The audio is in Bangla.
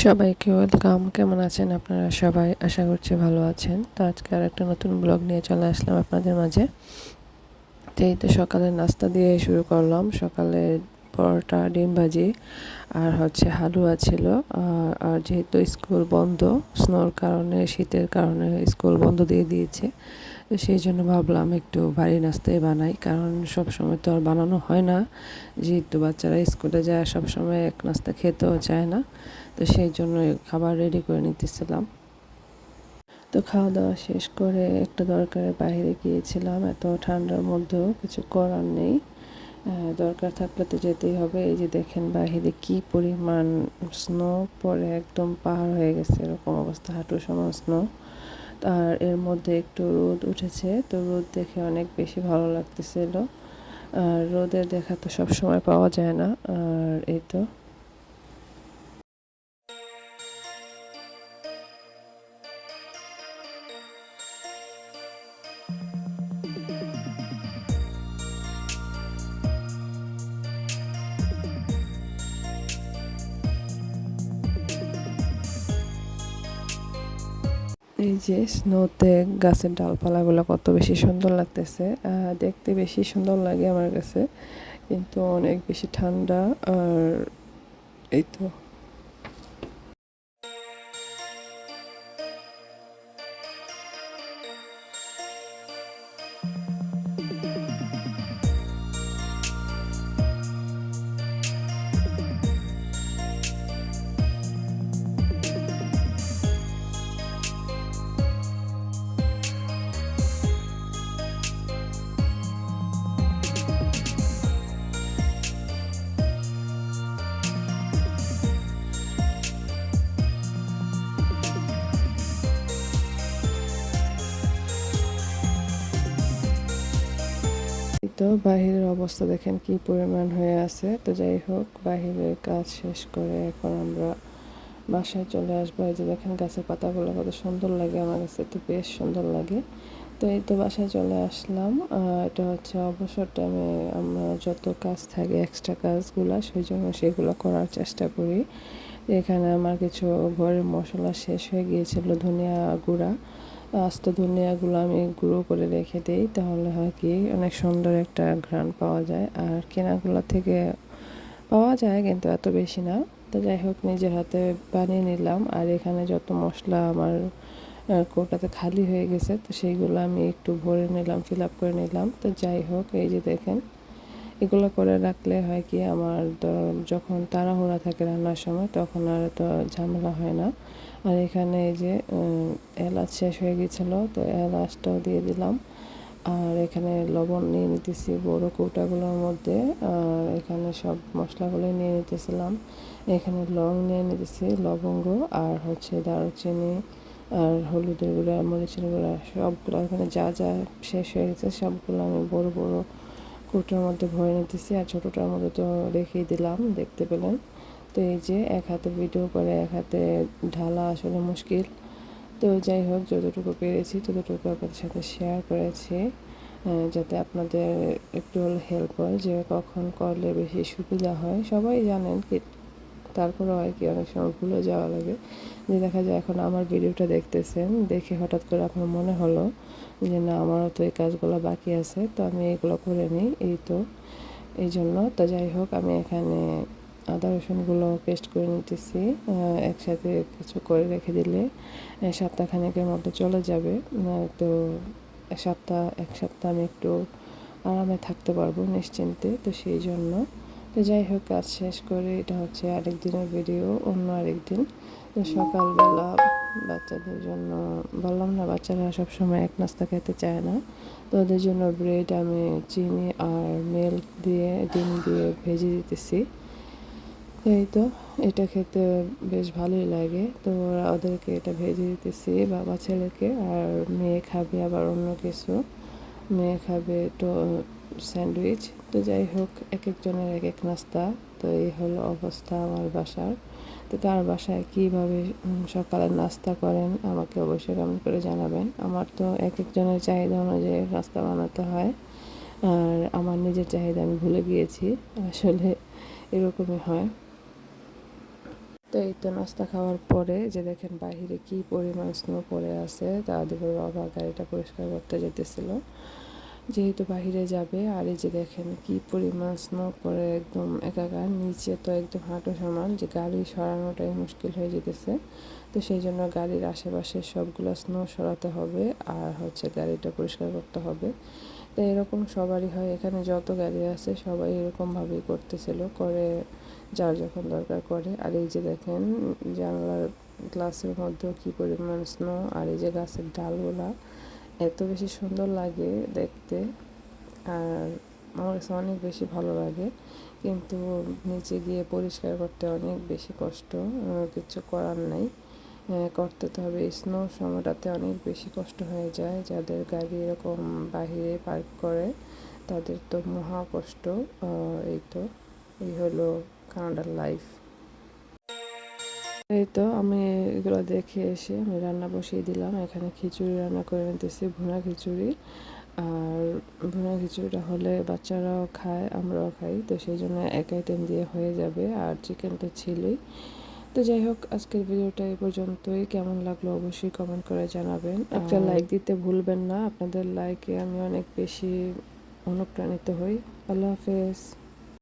সবাইকে ওয়েলকাম। কেমন আছেন আপনারা সবাই? আশা করছি ভালো আছেন। তো আজকে আর একটা নতুন ব্লগ নিয়ে চলে আসলাম আপনাদের মাঝে। তো এই তো সকালে নাস্তা দিয়ে শুরু করলাম। সকালে পরোটা, ডিম ভাজি আর হচ্ছে হালুয়া ছিল। আর- যেহেতু স্কুল বন্ধ, স্নোর কারণে, শীতের কারণে স্কুল বন্ধ দিয়ে দিয়েছে। তো সেই জন্য ভাবলাম একটু ভারী নাস্তাই বানাই। কারণ সব সময় তো আর বানানো হয় না। যেহেতু বাচ্চারা স্কুলে যায় সব সময় এক নাস্তা খেতেও চায় না। তো সেই জন্য খাবার রেডি করে নিতেছিলাম। তো খাওয়া দাওয়া শেষ করে একটা দরকারে বাইরে গিয়েছিলাম। এত ঠান্ডার মধ্যেও কিছু করার নেই। দরকার থাকলে তো যেতেই হবে। এই যে দেখেন বাহিরে কি পরিমাণ স্নো পরে একদম পাহাড় হয়ে গেছে, এরকম অবস্থা হাঁটু সমান স্নো আর এর মধ্যে একটু রোদ উঠেছে, তো রোদ দেখে অনেক বেশি ভালো লাগতেছিল। আর রোদের দেখা তো সব সময় পাওয়া যায় না। আর এই তো এই যে স্নোতে গাছের ডালপালাগুলো কত বেশি সুন্দর লাগতেছে দেখতে বেশি সুন্দর লাগে আমার কাছে, কিন্তু অনেক বেশি ঠান্ডা আর এই তো তো বাহিরের অবস্থা দেখেন কি পরিমাণ হয়ে আছে। তো যাই হোক, বাহিরের কাজ শেষ করে এখন আমরা বাসায় চলে আসব। এই যে দেখেন গাছের পাতাগুলো কত সুন্দর লাগে, আমার কাছে তো বেশ সুন্দর লাগে। তো এই তো বাসায় চলে আসলাম। এটা হচ্ছে অবসর টাইমে আমরা যত কাজ থাকে এক্সট্রা কাজগুলো, সেই জন্য সেগুলো করার চেষ্টা করি। এখানে আমার কিছু ঘরের মশলা শেষ হয়ে গিয়েছিল, ধনিয়া গুঁড়া। আস্ত ধনিয়াগুলো আমি গুঁড়ো করে রেখে দিই, তাহলে হয় কি অনেক সুন্দর একটা ঘ্রাণ পাওয়া যায়। আর কেনাগুলো থেকে পাওয়া যায় কিন্তু এত বেশি না। তো যাই হোক, নিজের হাতে বানিয়ে নিলাম। আর এখানে যত মশলা আমার কৌটাতে খালি হয়ে গেছে, তো সেইগুলো আমি একটু ভরে নিলাম ফিল আপ করে নিলাম। তো যাই হোক, এই যে দেখেন এগুলো করে রাখলে হয় কি আমার যখন তাড়াহুড়া থাকে রান্নার সময়, তখন আর তো ঝামেলা হয় না। আর এখানে এই যে এলাচ শেষ হয়ে গেছিল, তো এলাচটাও দিয়ে দিলাম। আর এখানে লবণ নিয়ে নিতেছি বড় কৌটাগুলোর মধ্যে, আর এখানে সব মশলাগুলো নিয়ে নিতেছিলাম। এখানে লং নিয়ে নিতেছি লবঙ্গ, আর হচ্ছে দারুচিনি, আর হলুদের গুঁড়া, মরিচের গুঁড়া, সবগুলো। এখানে যা যা শেষ হয়ে গেছে সবগুলো আমি বড় বড় কৌটার মধ্যে ভরে নিতেছি আর ছোটোটার মধ্যে তো রেখেই দিলাম, দেখতে পেলেন। তো এই যে এক হাতে ভিডিও করে, এক হাতে ঢালা আসলে মুশকিল। তো যাই হোক, যতটুকু পেরেছি ততটুকু আপনাদের সাথে শেয়ার করেছি যাতে আপনাদের একটু হলে হেল্প হয় যে কখন করলে বেশি সুবিধা হয়। সবাই জানেন কি তারপরে হয় কি অনেক সময় ভুলে যাওয়া লাগে। যে দেখা যায় এখন আমার ভিডিওটা দেখতেছেন, দেখে হঠাৎ করে আপনার মনে হলো যে না, আমারও তো এই কাজগুলো বাকি আছে, তো আমি এগুলো করে নিই। এই তো, এই জন্য। তো যাই হোক, আমি এখানে আদা রসুনগুলো পেস্ট করে নিতেছি। একসাথে কিছু করে রেখে দিলে সপ্তাহখানেকের মতো চলে যাবে। তো সপ্তাহ, এক সপ্তাহ আমি একটু আরামে থাকতে পারব নিশ্চিন্তে। তো সেই জন্য তো যাই হোক, কাজ শেষ করে এটা হচ্ছে আরেক দিনের ভিডিও অন্য আরেক দিন। তো সকালবেলা বাচ্চাদের জন্য, বললাম না, বাচ্চারা সবসময় এক নাস্তা খেতে চায় না। তো ওদের জন্য ব্রেড আমি চিনি আর মিল্ক দিয়ে, ডিম দিয়ে ভেজে দিতেছি। এই তো, এটা খেতে বেশ ভালোই লাগে। তো ওদেরকে এটা ভেজে দিতেছি, বাবা ছেলেকে, আর মেয়ে খাবে আবার অন্য কিছু। মেয়ে খাবে তো স্যান্ডউইচ। তো যাই হোক এক একজনের এক এক নাস্তা। তো এই হলো অবস্থা আমার বাসার। তো কার বাসায় কীভাবে উম, সকালে নাস্তা করেন আমাকে অবশ্যই কমেন্ট করে জানাবেন। আমার তো এক একজনের চাহিদা অনুযায়ী নাস্তা বানাতে হয়। আর আমার নিজের চাহিদা আমি ভুলে গিয়েছি। আসলে এরকমই হয়। তো এই তো নাস্তা খাওয়ার পরে যে দেখেন বাহিরে কি পরিমাণ স্নো পড়ে আছে তা আদিপুর বাবা গাড়িটা পরিষ্কার করতে যেতেছিল। যেহেতু বাহিরে যাবে, আর এই যে দেখেন কি পরিমাণ স্নো পরে একদম একাকার, নিচে তো একদম হাঁটু সমান, যে গাড়ি সরানোটাই মুশকিল হয়ে যেতেছে। তো সেই জন্য গাড়ির আশেপাশে সবগুলো স্নো সরাতে হবে, আর হচ্ছে গাড়িটা পরিষ্কার করতে হবে। তো এরকম সবারই হয়, এখানে যত গাড়ি আছে সবাই এরকমভাবেই করতেছিল, করে যার যখন দরকার করে। আর এই যে দেখেন, জানলার গ্লাসের মধ্যেও কী পরিমাণ স্নো আর এই যে গাছের ডালগুলা এত বেশি সুন্দর লাগে দেখতে, আর আমার কাছে অনেক বেশি ভালো লাগে। কিন্তু নিচে গিয়ে পরিষ্কার করতে অনেক বেশি কষ্ট কিছু করার নাই। করতে তো হবে। স্নো সময়টাতে অনেক বেশি কষ্ট হয়ে যায়। যাদের গাড়ি এরকম বাহিরে পার্ক করে, তাদের তো মহা কষ্ট। এই তো, এই হলো কানাডার লাইফ এই তো আমি এগুলো দেখে এসে আমি রান্না বসিয়ে দিলাম। এখানে খিচুড়ি রান্না করে নিতেছি ভুনা খিচুড়ি। আর ভুনা খিচুড়িটা হলে বাচ্চারাও খায় আমরাও খাই। তো সেই জন্য এক আইটেম দিয়ে হয়ে যাবে। আর চিকেন তো ছিলই। তো যাই হোক আজকের ভিডিওটা এই পর্যন্তই। কেমন লাগল অবশ্যই কমেন্ট করে জানাবেন। একটা লাইক দিতে ভুলবেন না। আপনাদের লাইকে আমি অনেক বেশি অনুপ্রাণিত হই। আল্লাহ হাফেজ।